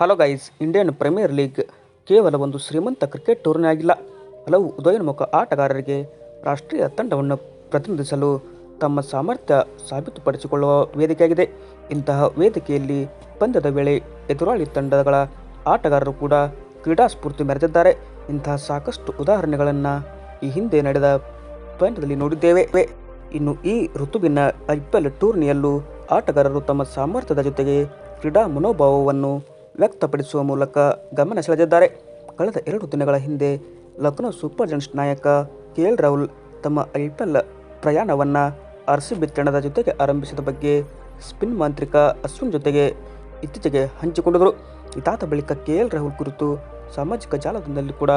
Hello guys Indian Premier League ಕೇವಲ ಒಂದು ಶ್ರೀಮಂತ ಕ್ರಿಕೆಟ್ ಟೂರ್ನಿ ಆಗಿಲ್ಲ. ಹಲವು ಉದಯೋನ್ಮುಖ ಆಟಗಾರರಿಗೆ ರಾಷ್ಟ್ರೀಯ ತಂಡವನ್ನು ಪ್ರತಿನಿಧಿಸಲು ತಮ್ಮ ಸಾಮರ್ಥ್ಯ ಸಾಬೀತುಪಡಿಸಿಕೊಳ್ಳುವ ವೇದಿಕೆಯಾಗಿದೆ. ಇಂತಹ ವೇದಿಕೆಯಲ್ಲಿ ಪಂದ್ಯದ ವೇಳೆ ಎದುರಾಳಿ ತಂಡಗಳ ಆಟಗಾರರು ಕೂಡ ಕ್ರೀಡಾ ಸ್ಫೂರ್ತಿ ಮೆರೆದಿದ್ದಾರೆ. ಇಂತಹ ಸಾಕಷ್ಟು ಉದಾಹರಣೆಗಳನ್ನು ಈ ಹಿಂದೆ ನಡೆದ ಪಂದ್ಯದಲ್ಲಿ ನೋಡಿದ್ದೇವೆ. ಇನ್ನು ಈ ಋತುವಿನ ಐ ಪಿ ಎಲ್ ಟೂರ್ನಿಯಲ್ಲೂ ಆಟಗಾರರು ತಮ್ಮ ಸಾಮರ್ಥ್ಯದ ಜೊತೆಗೆ ಕ್ರೀಡಾ ಮನೋಭಾವವನ್ನು ವ್ಯಕ್ತಪಡಿಸುವ ಮೂಲಕ ಗಮನ ಸೆಳೆದಿದ್ದಾರೆ. ಕಳೆದ ಎರಡು ದಿನಗಳ ಹಿಂದೆ ಲಕ್ನೋ ಸೂಪರ್ ಜಂಟ್ಸ್ ನಾಯಕ ಕೆ ಎಲ್ ರಾಹುಲ್ ತಮ್ಮ ಐ ಪಿ ಎಲ್ ಪ್ರಯಾಣವನ್ನು ಆರ್ ಸಿ ಬಿ ತಂಡದ ಜೊತೆಗೆ ಆರಂಭಿಸಿದ ಬಗ್ಗೆ ಸ್ಪಿನ್ ಮಾಂತ್ರಿಕ ಅಶ್ವಿನ್ ಜೊತೆಗೆ ಇತ್ತೀಚೆಗೆ ಹಂಚಿಕೊಂಡಿದ್ದರು ಇದಾದ ಬಳಿಕ ಕೆ ಎಲ್ ರಾಹುಲ್ ಕುರಿತು ಸಾಮಾಜಿಕ ಜಾಲತಾಣದಲ್ಲಿ ಕೂಡ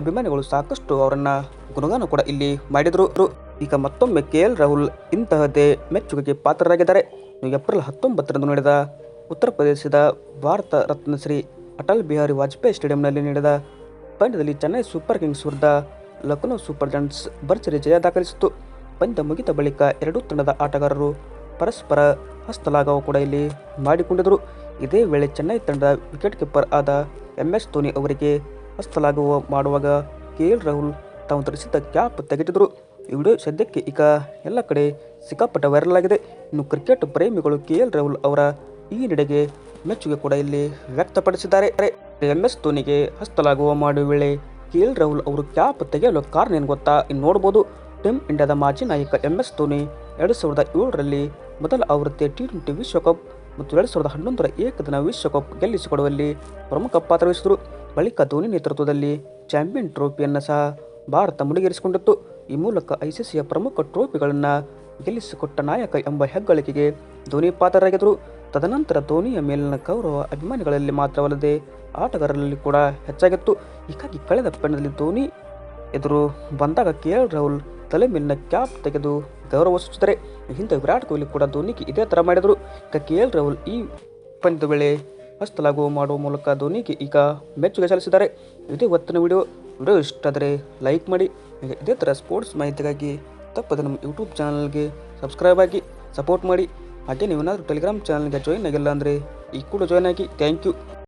ಅಭಿಮಾನಿಗಳು ಸಾಕಷ್ಟು ಅವರನ್ನು ಗುಣಗಾನ ಕೂಡ ಇಲ್ಲಿ ಮಾಡಿದರು. ಈಗ ಮತ್ತೊಮ್ಮೆ ಕೆ ಎಲ್ ರಾಹುಲ್ ಇಂತಹದ್ದೇ ಮೆಚ್ಚುಗೆಗೆ ಪಾತ್ರರಾಗಿದ್ದಾರೆ. ಏಪ್ರಿಲ್ ಹತ್ತೊಂಬತ್ತರಂದು ನಡೆದ ಉತ್ತರ ಪ್ರದೇಶದ ಭಾರತ ರತ್ನ ಶ್ರೀ ಅಟಲ್ ಬಿಹಾರಿ ವಾಜಪೇಯಿ ಸ್ಟೇಡಿಯಂನಲ್ಲಿ ನಡೆದ ಪಂದ್ಯದಲ್ಲಿ ಚೆನ್ನೈ ಸೂಪರ್ ಕಿಂಗ್ಸ್ ವಿರುದ್ಧ ಲಕ್ನೋ ಸೂಪರ್ ಜಂಟ್ಸ್ ಭರ್ಜರಿ ಜಯ ದಾಖಲಿಸಿತು ಪಂದ್ಯ ಮುಗಿದ ಬಳಿಕ ಎರಡೂ ತಂಡದ ಆಟಗಾರರು ಪರಸ್ಪರ ಹಸ್ತಲಾಗವ ಕೂಡ ಇಲ್ಲಿ ಮಾಡಿಕೊಂಡಿದ್ದರು. ಇದೇ ವೇಳೆ ಚೆನ್ನೈ ತಂಡದ ವಿಕೆಟ್ ಕೀಪರ್ ಆದ ಎಂ ಎಸ್ ಧೋನಿ ಅವರಿಗೆ ಹಸ್ತಲಾಘವ ಮಾಡುವಾಗ ಕೆ ಎಲ್ ರಾಹುಲ್ ತಾವು ಧರಿಸಿದ್ದ ಕ್ಯಾಪ್ ತೆಗೆದಿದ್ದರು. ಈ ವಿಡಿಯೋ ಸದ್ಯಕ್ಕೆ ಈಗ ಎಲ್ಲ ಕಡೆ ಸಿಕ್ಕಾಪಟ್ಟೆ ವೈರಲ್ ಆಗಿದೆ. ಇನ್ನು ಕ್ರಿಕೆಟ್ ಪ್ರೇಮಿಗಳು ಕೆ ಎಲ್ ರಾಹುಲ್ ಅವರ ಈ ನಡೆಗೆ ಮೆಚ್ಚುಗೆ ಕೂಡ ಇಲ್ಲಿ ವ್ಯಕ್ತಪಡಿಸಿದ್ದಾರೆ. ಎಂ ಎಸ್ ಧೋನಿಗೆ ಹಸ್ತಲಾಗುವ ಮಾಡುವ ವೇಳೆ ಕೆ ಎಲ್ ರಾಹುಲ್ ಅವರು ಕ್ಯಾಪ್ ತೆಗೆಯಲು ಕಾರಣ ಏನು ಗೊತ್ತಾ? ಇನ್ನು ನೋಡ್ಬೋದು. ಟೀಮ್ ಇಂಡಿಯಾದ ಮಾಜಿ ನಾಯಕ ಎಂ ಎಸ್ ಧೋನಿ ಎರಡು ಸಾವಿರದ ಏಳರಲ್ಲಿ ಮೊದಲ ಆವೃತ್ತಿಯ ಟಿ ಟ್ವೆಂಟಿ ವಿಶ್ವಕಪ್ ಮತ್ತು ಎರಡು ಸಾವಿರದ ಹನ್ನೊಂದರ ಏಕದಿನ ವಿಶ್ವಕಪ್ ಗೆಲ್ಲಿಸಿಕೊಡುವಲ್ಲಿ ಪ್ರಮುಖ ಪಾತ್ರ ವಹಿಸಿದರು. ಬಳಿಕ ಧೋನಿ ನೇತೃತ್ವದಲ್ಲಿ ಚಾಂಪಿಯನ್ ಟ್ರೋಫಿಯನ್ನು ಸಹ ಭಾರತ ಮುಡಿಗೇರಿಸಿಕೊಂಡಿತ್ತು. ಈ ಮೂಲಕ ಐಸಿಸಿಯ ಪ್ರಮುಖ ಟ್ರೋಫಿಗಳನ್ನು ಗೆಲ್ಲಿಸಿಕೊಟ್ಟ ನಾಯಕ ಎಂಬ ಹೆಗ್ಗಳಿಕೆಗೆ ಧೋನಿ ಪಾತ್ರರಾಗಿದ್ದರು. ತದನಂತರ ಧೋನಿಯ ಮೇಲಿನ ಗೌರವ ಅಭಿಮಾನಿಗಳಲ್ಲಿ ಮಾತ್ರವಲ್ಲದೆ ಆಟಗಾರರಲ್ಲಿ ಕೂಡ ಹೆಚ್ಚಾಗಿತ್ತು. ಹೀಗಾಗಿ ಕಳೆದ ಪಂದ್ಯದಲ್ಲಿ ಧೋನಿ ಎದುರು ಬಂದಾಗ ಕೆ ಎಲ್ ರಾಹುಲ್ ತಲೆ ಮೇಲಿನ ಕ್ಯಾಪ್ ತೆಗೆದು ಗೌರವ ಸೂಚಿಸಿದರೆ. ಹಿಂದೆ ವಿರಾಟ್ ಕೊಹ್ಲಿ ಕೂಡ ಧೋನಿಗೆ ಇದೇ ಥರ ಮಾಡಿದರು. ಈಗ ಕೆ ಎಲ್ ರಾಹುಲ್ ಈ ಪಂದ್ಯದ ವೇಳೆ ಹಸ್ತಲಾಘವ ಮಾಡುವ ಮೂಲಕ ಧೋನಿಗೆ ಈಗ ಮೆಚ್ಚುಗೆ ಸಲ್ಲಿಸಿದ್ದಾರೆ. ಇದೇ ಇವತ್ತಿನ ವಿಡಿಯೋ. ವಿಡಿಯೋ ಇಷ್ಟ ಆದರೆ ಲೈಕ್ ಮಾಡಿ. ಈಗ ಇದೇ ಥರ ಸ್ಪೋರ್ಟ್ಸ್ ಮಾಹಿತಿಗಾಗಿ ತಪ್ಪದೆ ನಮ್ಮ ಯೂಟ್ಯೂಬ್ ಚಾನಲ್ಗೆ ಸಬ್ಸ್ಕ್ರೈಬ್ ಆಗಿ ಸಪೋರ್ಟ್ ಮಾಡಿ. ಹಾಗೆ ನೀವೇನಾದರೂ ಟೆಲಿಗ್ರಾಮ್ ಚಾನಲ್ಗೆ ಜಾಯ್ನ್ ಆಗಿಲ್ಲ ಅಂದರೆ ಈ ಕೂಡ ಜಾಯ್ನ್ ಆಗಿ ಥ್ಯಾಂಕ್ ಯು